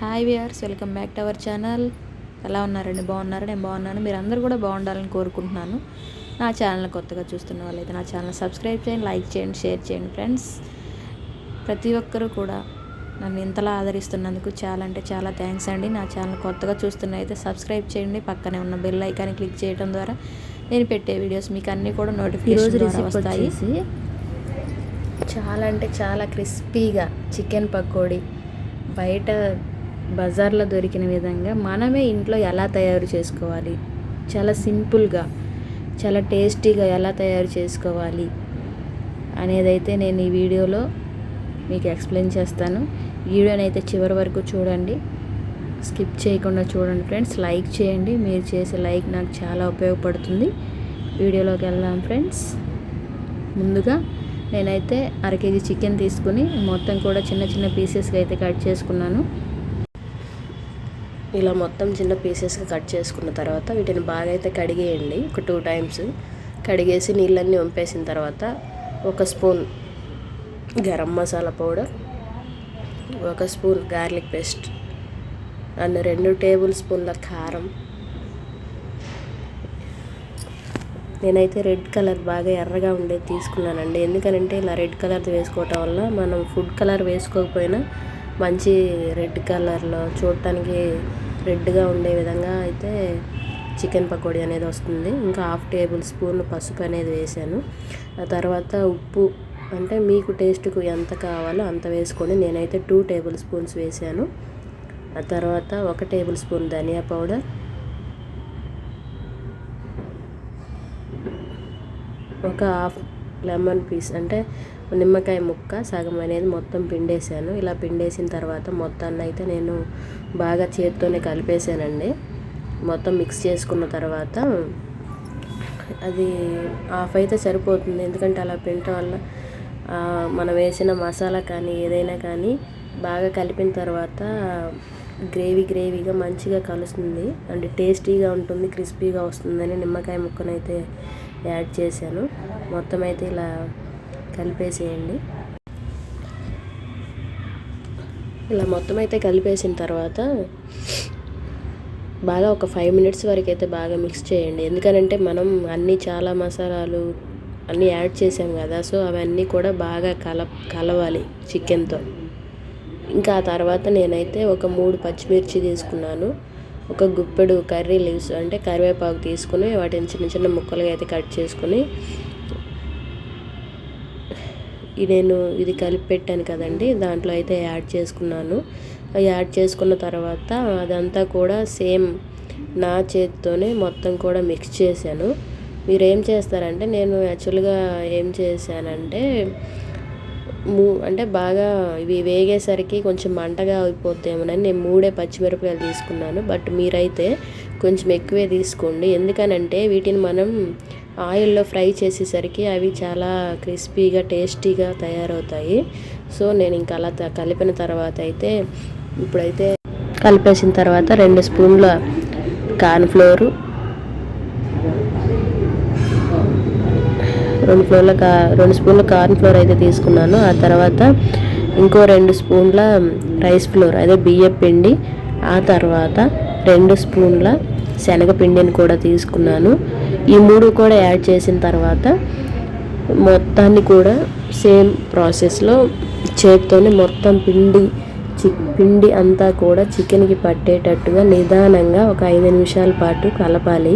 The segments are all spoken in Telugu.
Hi viewers welcome back to our channel. ఎలా ఉన్నారండి? బాగున్నారు? నేను బాగున్నాను. మీరు అందరూ కూడా బాగుండాలని కోరుకుంటున్నాను. నా ఛానల్ కొత్తగా చూస్తున్న వాళ్ళైతే నా ఛానల్ సబ్స్క్రైబ్ చేయండి లైక్ చేయండి షేర్ చేయండి ఫ్రెండ్స్. ప్రతి ఒక్కరూ కూడా నన్ను ఇంతలా ఆదరిస్తున్నందుకు చాలా అంటే చాలా థ్యాంక్స్ అండి. నా ఛానల్ కొత్తగా చూస్తున్న అయితే సబ్స్క్రైబ్ చేయండి. పక్కనే ఉన్న బెల్ ఐకాన్ని క్లిక్ చేయడం ద్వారా నేను పెట్టే వీడియోస్ మీకు అన్నీ కూడా నోటిఫికేషన్ వస్తాయి. చాలా అంటే చాలా క్రిస్పీగా చికెన్ పకోడీ బయట బజార్లో దొరికిన విధంగా మనమే ఇంట్లో ఎలా తయారు చేసుకోవాలి? చాలా సింపుల్గా చాలా టేస్టీగా ఎలా తయారు చేసుకోవాలి అనేదైతే నేను ఈ వీడియోలో మీకు ఎక్స్ప్లెయిన్ చేస్తాను. వీడియోని అయితే చివరి వరకు చూడండి. స్కిప్ చేయకుండా చూడండి ఫ్రెండ్స్. లైక్ చేయండి. మీరు చేసే లైక్ నాకు చాలా ఉపయోగపడుతుంది. వీడియోలోకి వెళ్దాం ఫ్రెండ్స్. ముందుగా నేనైతే అర కేజీ చికెన్ తీసుకుని మొత్తం కూడా చిన్న చిన్న పీసెస్గా అయితే కట్ చేసుకున్నాను. ఇలా మొత్తం చిన్న పీసెస్గా కట్ చేసుకున్న తర్వాత వీటిని బాగా అయితే కడిగేయండి. ఒక టూ టైమ్స్. కడిగేసి నీళ్ళన్నీ వంపేసిన తర్వాత ఒక స్పూన్ గరం మసాలా పౌడర్ ఒక స్పూన్ గార్లిక్ పేస్ట్ అండ్ రెండు టేబుల్ స్పూన్ల కారం. నేనైతే రెడ్ కలర్ బాగా ఎర్రగా ఉండేది తీసుకున్నానండి. ఎందుకనంటే ఇలా రెడ్ కలర్ వేసుకోవటం వల్ల మనం ఫుడ్ కలర్ వేసుకోకపోయినా మంచి రెడ్ కలర్లో చూడటానికి రెడ్గా ఉండే విధంగా అయితే చికెన్ పకోడీ అనేది వస్తుంది. ఇంకా హాఫ్ టేబుల్ స్పూన్ పసుపు అనేది వేసాను. ఆ తర్వాత ఉప్పు అంటే మీకు టేస్ట్కు ఎంత కావాలో అంత వేసుకొని నేనైతే టూ టేబుల్ స్పూన్స్ వేసాను. ఆ తర్వాత ఒక టేబుల్ స్పూన్ ధనియా పౌడర్. ఒక హాఫ్ లెమన్ పీస్ అంటే నిమ్మకాయ ముక్క సగం అనేది మొత్తం పిండేసాను ఇలా పిండేసిన తర్వాత మొత్తాన్ని అయితే నేను బాగా చేతితోనే కలిపేసానండి మొత్తం మిక్స్ చేసుకున్న తర్వాత అది ఆఫ్ అయితే సరిపోతుంది. ఎందుకంటే అలా పిండటం వల్ల మనం వేసిన మసాలా కానీ ఏదైనా కానీ బాగా కలిపిన తర్వాత గ్రేవీ గ్రేవీగా మంచిగా కలుస్తుంది. అంటే టేస్టీగా ఉంటుంది క్రిస్పీగా వస్తుందని నిమ్మకాయ ముక్కనైతే యాడ్ చేశాను. మొత్తం అయితే ఇలా కలిపేసేయండి. ఇలా మొత్తం అయితే కలిపేసిన తర్వాత బాగా ఒక ఫైవ్ మినిట్స్ వరకు అయితే బాగా మిక్స్ చేయండి. ఎందుకనంటే మనం అన్నీ చాలా మసాలాలు అన్నీ యాడ్ చేసాం కదా సో అవన్నీ కూడా బాగా కల కలవాలి చికెన్తో ఇంకా ఆ తర్వాత నేనైతే ఒక మూడు పచ్చిమిర్చి తీసుకున్నాను. ఒక గుప్పెడు కర్రీ లీవ్స్ అంటే కరివేపాకు తీసుకుని వాటిని చిన్న చిన్న ముక్కలుగా అయితే కట్ చేసుకుని నేను ఇది కలిపి పెట్టాను కదండి దాంట్లో అయితే యాడ్ చేసుకున్నాను. యాడ్ చేసుకున్న తర్వాత అదంతా కూడా సేమ్ నా చేతితోనే మొత్తం కూడా మిక్స్ చేశాను. మీరు ఏం చేస్తారంటే నేను యాక్చువల్గా ఏం చేశానంటే మూ అంటే బాగా ఇవి వేగేసరికి కొంచెం మంటగా అయిపోతేమోనని నేను మూడే పచ్చిమిరపకాయలు తీసుకున్నాను. బట్ మీరైతే కొంచెం ఎక్కువే తీసుకోండి. ఎందుకనంటే వీటిని మనం ఆయిల్లో ఫ్రై చేసేసరికి అవి చాలా క్రిస్పీగా టేస్టీగా తయారవుతాయి. సో నేను ఇంకా అలా కలిపిన తర్వాత అయితే ఇప్పుడైతే కలిపేసిన తర్వాత రెండు స్పూన్ల కార్న్ఫ్లోరు రెండు ఫ్లోర్ల కా రెండు స్పూన్ల కార్న్ ఫ్లోర్ అయితే తీసుకున్నాను. ఆ తర్వాత ఇంకో రెండు స్పూన్ల రైస్ ఫ్లోర్ అదే బియ్యం పిండి. ఆ తర్వాత రెండు స్పూన్ల శనగపిండిని కూడా తీసుకున్నాను. ఈ మూడు కూడా యాడ్ చేసిన తర్వాత మొత్తాన్ని కూడా సేమ్ ప్రాసెస్లో చేతితోనే మొత్తం పిండి చి పిండి అంతా కూడా చికెన్కి పట్టేటట్టుగా నిదానంగా ఒక ఐదు నిమిషాల పాటు కలపాలి.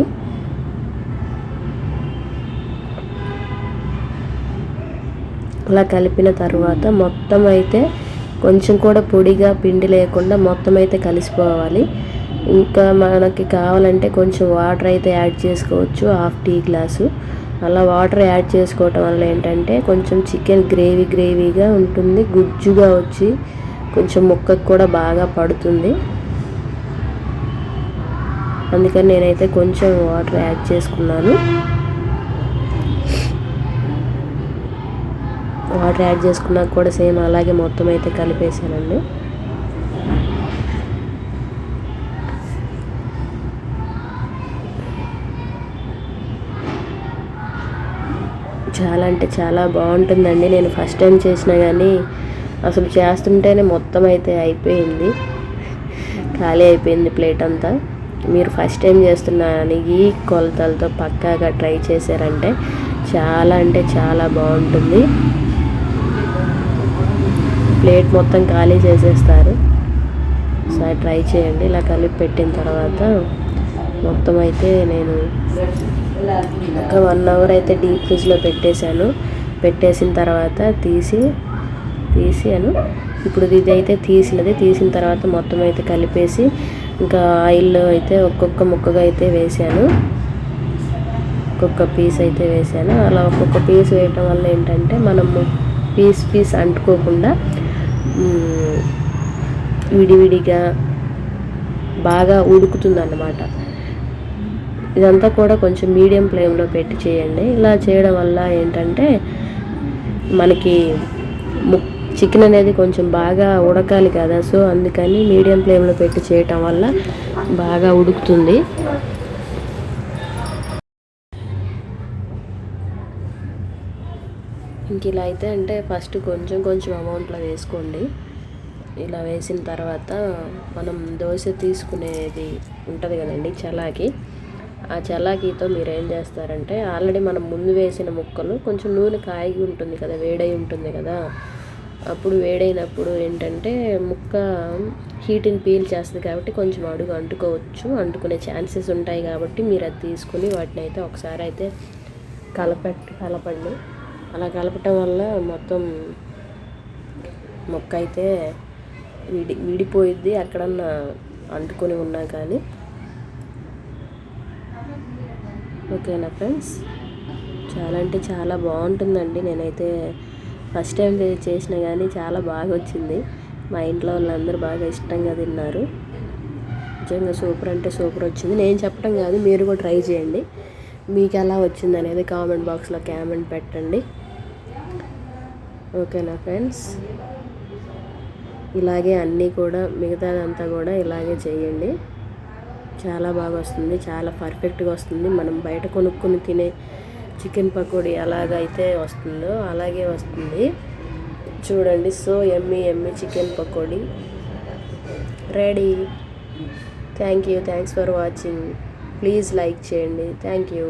అలా కలిపిన తర్వాత మొత్తం అయితే కొంచెం కూడా పొడిగా పిండి లేకుండా మొత్తం అయితే కలిసిపోవాలి. ఇంకా మనకి కావాలంటే కొంచెం వాటర్ అయితే యాడ్ చేసుకోవచ్చు హాఫ్ టీ గ్లాసు. అలా వాటర్ యాడ్ చేసుకోవటం వల్ల ఏంటంటే కొంచెం చికెన్ గ్రేవీ గ్రేవీగా ఉంటుంది గుజ్జుగా వచ్చి కొంచెం ముక్కకు కూడా బాగా పడుతుంది. అందుకని నేనైతే కొంచెం వాటర్ యాడ్ చేసుకున్నాను. వాటర్ యాడ్ చేసుకున్నాక కూడా సేమ్ అలాగే మొత్తం అయితే కలిపేసానండి చాలా అంటే చాలా బాగుంటుందండి. నేను ఫస్ట్ టైం చేసినా కానీ అసలు చేస్తుంటేనే మొత్తం అయితే అయిపోయింది. ఖాళీ అయిపోయింది ప్లేట్ అంతా. మీరు ఫస్ట్ టైం చేస్తున్నారని ఈ కొలతలతో పక్కాగా ట్రై చేశారంటే చాలా అంటే చాలా బాగుంటుంది. ప్లేట్ మొత్తం ఖాళీ చేసేస్తారు. ఒకసారి ట్రై చేయండి. ఇలా కలిపి పెట్టిన తర్వాత మొత్తం అయితే నేను ఒక వన్ అవర్ అయితే డీప్ ఫ్రిడ్జ్లో పెట్టేశాను. పెట్టేసిన తర్వాత తీసి తీసాను ఇప్పుడు ఇది అయితే తీసినది. తీసిన తర్వాత మొత్తం అయితే కలిపేసి ఇంకా ఆయిల్లో అయితే ఒక్కొక్క ముక్కగా అయితే వేసాను ఒక్కొక్క పీస్ అయితే వేసాను అలా ఒక్కొక్క పీస్ వేయటం వల్ల ఏంటంటే మనము పీస్ పీస్ అంటుకోకుండా విడివిడిగా బాగా ఉడుకుతుంది అన్నమాట ఇదంతా కూడా కొంచెం మీడియం ఫ్లేమ్లో పెట్టి చేయండి. ఇలా చేయడం వల్ల ఏంటంటే మనకి చికెన్ అనేది కొంచెం బాగా ఉడకాలి కదా. సో అందుకని మీడియం ఫ్లేమ్లో పెట్టి చేయటం వల్ల బాగా ఉడుకుతుంది. ఇంక ఇలా అయితే అంటే ఫస్ట్ కొంచెం కొంచెం అమౌంట్లో వేసుకోండి. ఇలా వేసిన తర్వాత మనం దోశ తీసుకునేది ఉంటుంది కదండి చలాకి. ఆ చలాకీతో మీరు ఏం చేస్తారంటే ఆల్రెడీ మనం ముందు వేసిన ముక్కలు కొంచెం నూనె కాగి ఉంటుంది కదా వేడై ఉంటుంది కదా. అప్పుడు వేడైనప్పుడు ఏంటంటే ముక్క హీట్ని పీల్ చేస్తుంది కాబట్టి కొంచెం అడుగు అంటుకోవచ్చు. అంటుకునే ఛాన్సెస్ ఉంటాయి కాబట్టి మీరు అది తీసుకుని వాటిని అయితే ఒకసారి అయితే కలపెట్టి కలపండి. అలా కలపటం వల్ల మొత్తం మొక్క అయితే విడి విడిపోయిద్ది. ఎక్కడన్నా అంటుకొని ఉన్నా కానీ. ఓకేనా ఫ్రెండ్స్? చాలా అంటే చాలా బాగుంటుందండి. నేనైతే ఫస్ట్ టైం చేసిన కానీ చాలా బాగా వచ్చింది మా ఇంట్లో వాళ్ళందరూ బాగా ఇష్టంగా తిన్నారు. నిజంగా సూపర్ అంటే సూపర్ వచ్చింది. నేను చెప్పడం కాదు మీరు కూడా ట్రై చేయండి. మీకు ఎలా వచ్చింది అనేది కామెంట్ బాక్స్లో కామెంట్ పెట్టండి. ఓకేనా ఫ్రెండ్స్? ఇలాగే అన్నీ కూడా మిగతాదంతా కూడా ఇలాగే చేయండి. చాలా బాగా వస్తుంది చాలా పర్ఫెక్ట్గా వస్తుంది. మనం బయట కొనుక్కొని తినే చికెన్ పకోడీ ఎలాగైతే వస్తుందో అలాగే వస్తుంది. చూడండి so yummy yummy chicken pakodi. Ready. Thank you thanks for watching. Please like చేయండి. Thank you.